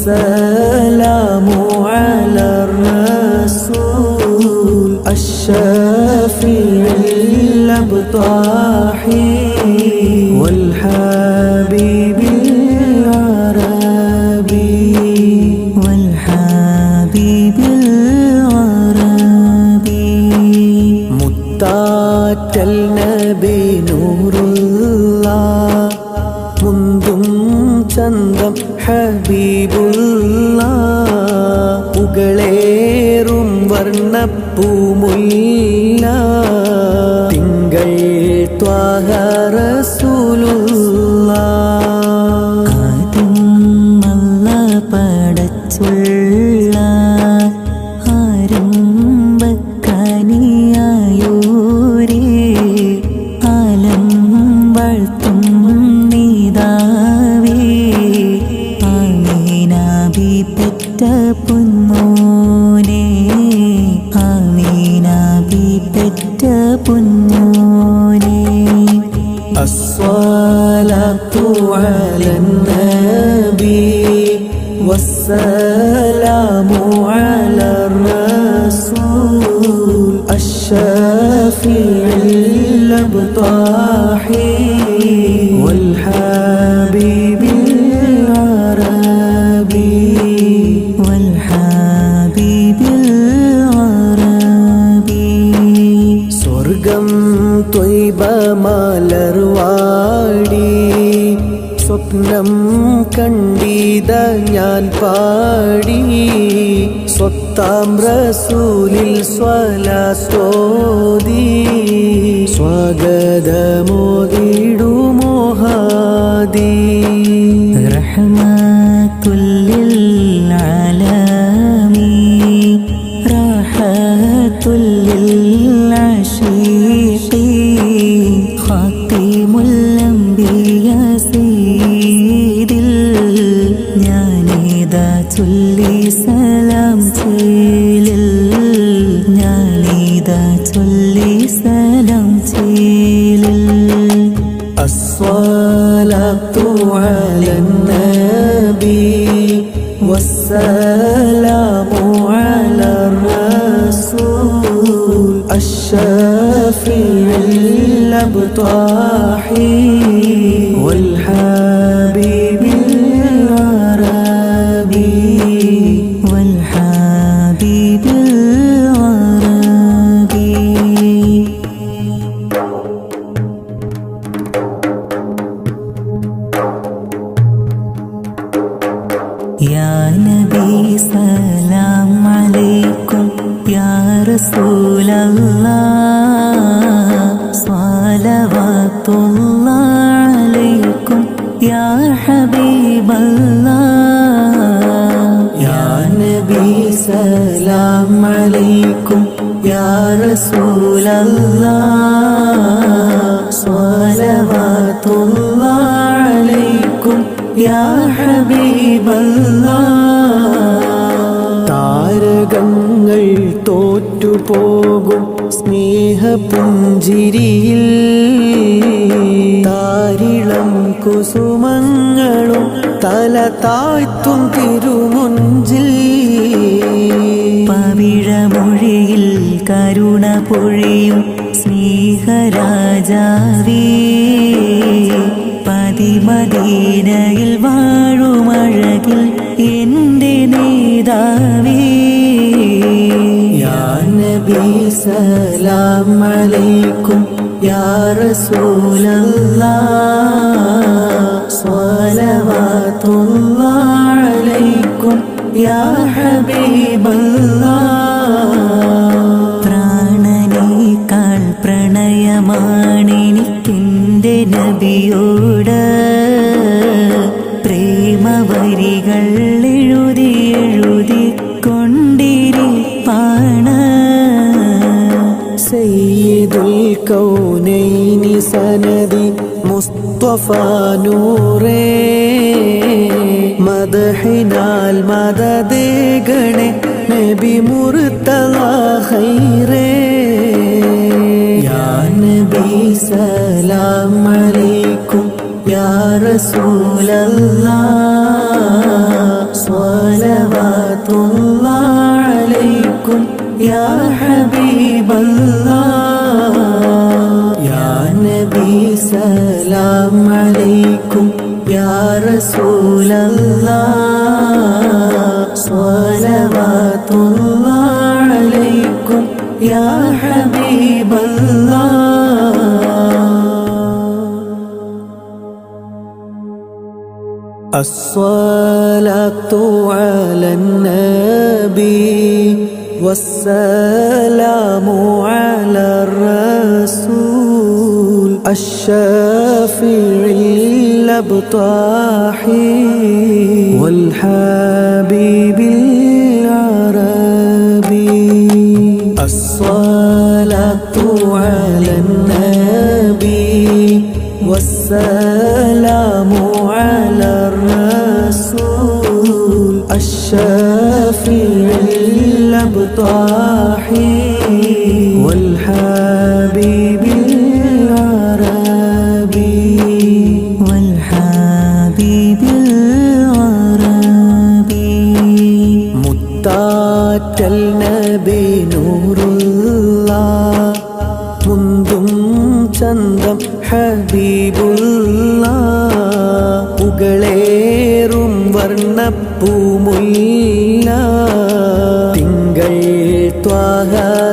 السلام على الرسول الشافي الأبطاح والحبيب العربي والحبيب العربي متعتلنا بنور الله منذ تندم حبيب പുകളേറും വർണപ്പൂമുല്ല الراحي والحبيب العربي والحبيب العربي சொர்க்கம் தொய்ப மலர்வாடி சொப்னம் கண்ட ഗീത ഞാൻ പാടി. സ്വത്താം റസൂലിൽ സ്വലാസ്തോതി മോഹാദി. റഹ്മാൻ النبي والسلام على الرسول الشافي الأبطاحي والحامي യാ ഹബീബല്ലാഹ് യാ നബി സലാം അലൈക്കും യാ റസൂലല്ലാഹ് സ്വലവാത്തുല്ലാഹ് അലൈക്കും യാ ഹബീബല്ലാഹ് താരകങ്ങൾ തോറ്റുപോകും. സ്നേഹപുഞ്ചിരിയിൽ താരിളം കുസുമങ്ങളും തല താഴ്ത്തും തിരുമുഞ്ചിൽ പവിഴമൊഴിയിൽ കരുണ പൊഴിയും സ്നേഹരാജാവേ. പതിമദീനയിൽ വാഴുമഴകിൽ എന്റെ നേതാവേ. നബി സലാം അലൈക്കും യാ റസൂലല്ലാഹ് സ്വലവാത്തുല്ലാഹ് അലൈക്കും യാ ഹബീബല്ലാഹ് പ്രാണനേക്കാൾ പ്രണയമാണെനിക്കെന്റെ നബിയോട് الكونين سندي مصطفى نوري مدحنا المدد ഗണേ നബി മുർത്തല ഖൈറേ യാ നബി സലാം അലൈക്കും യാ റസൂലല്ലാഹ് حبيب الله. الصلاة على النبي والسلام على الرسول. الشافع الأبطاح والحبيب العربي والسلام على الرسول الشافع الأبطاح ഹബീബുള്ള പുകളേറും വർണപ്പൂമുല്ല. തിങ്കൾ ത്വാഹറസൂലുള്ള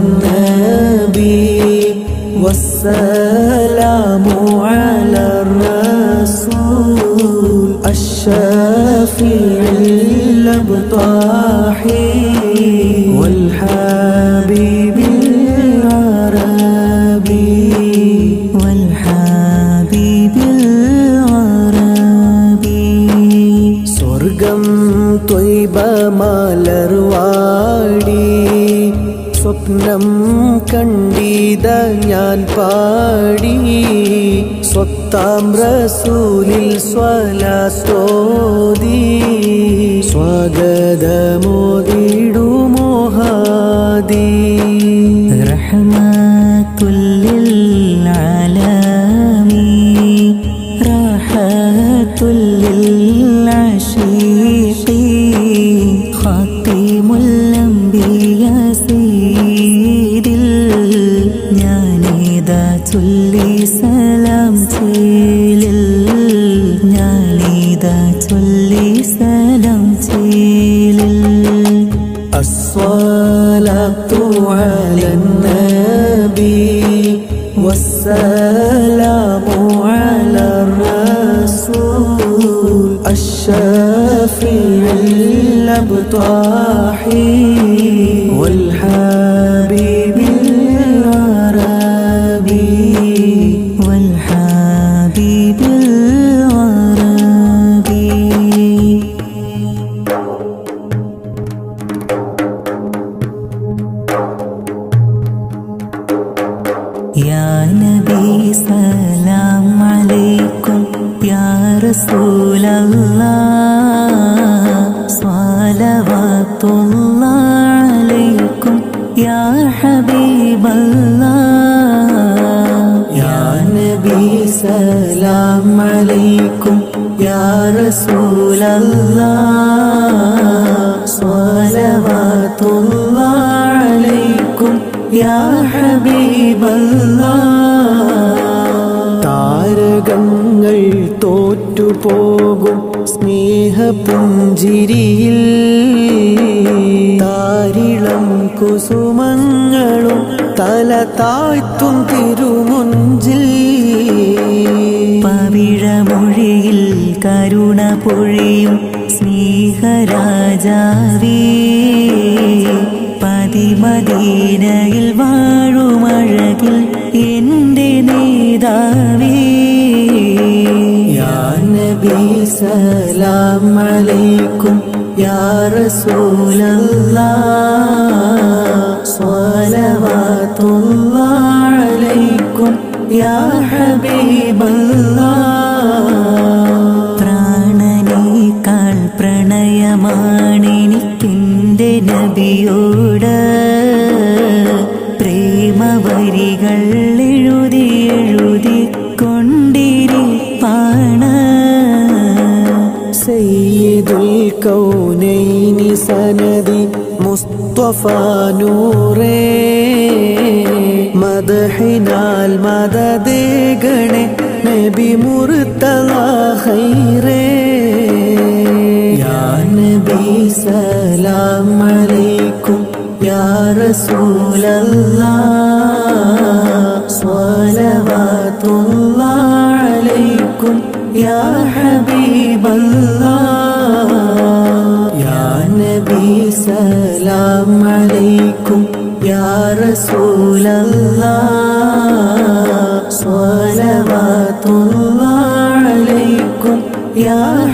النبي والسلام على الرسول الشافع الأبطاح والحبيب العربي والحبيب العربي സ്വർഗം ത്വൈബ മലർവാടി സ്വപ്നം കണ്ടീത ഞാൻ പാടി. സ്വത്താം റസൂലിൽ സ്വലാസ്തോതി സ്വാഗതമോദിടുമോഹാദി قتيل النار ذات الصلاة على النبي والسلام على الرسول الشافي الأبطاحي والحال നബി സലാം അലൈക്കും യാ റസൂലല്ലാഹ് സ്വലവത്തുല്ലാഹ് അലൈക്കും യാ ഹബീബല്ലാഹ് യാ നബി സലാം അലൈക്കും യാ റസൂലല്ലാഹ് താരകങ്ങൾ തോറ്റുപോകും സ്നേഹപുഞ്ചിരിയിൽ. താരിളം കുസുമങ്ങളും തല താഴ്ത്തും തിരുമുഞ്ചിൽ. പവിഴമൊഴിയിൽ കരുണ പൊഴിയും സ്നേഹരാജാവേ. അതിമദീനയിൽ വാഴുമഴകിൽ എന്റെ നേതാവേ. സലാം അലൈക്കും യാ റസൂലല്ലാഹ് അലൈക്കും യാ പ്രേമവരികൾ എഴുതി എഴുതി കൊണ്ടിരിപ്പാണ്. സയ്യിദുൽ കൗനൈനി സനദി മുസ്തഫ നൂറേ. മദഹിനാൽ മദദേഗണെ നബി മുർത്തല ഖൈറേ. عليكم يا حبيب الله يا نبي سلام عليكم يا رسول الله صلوات الله عليكم يا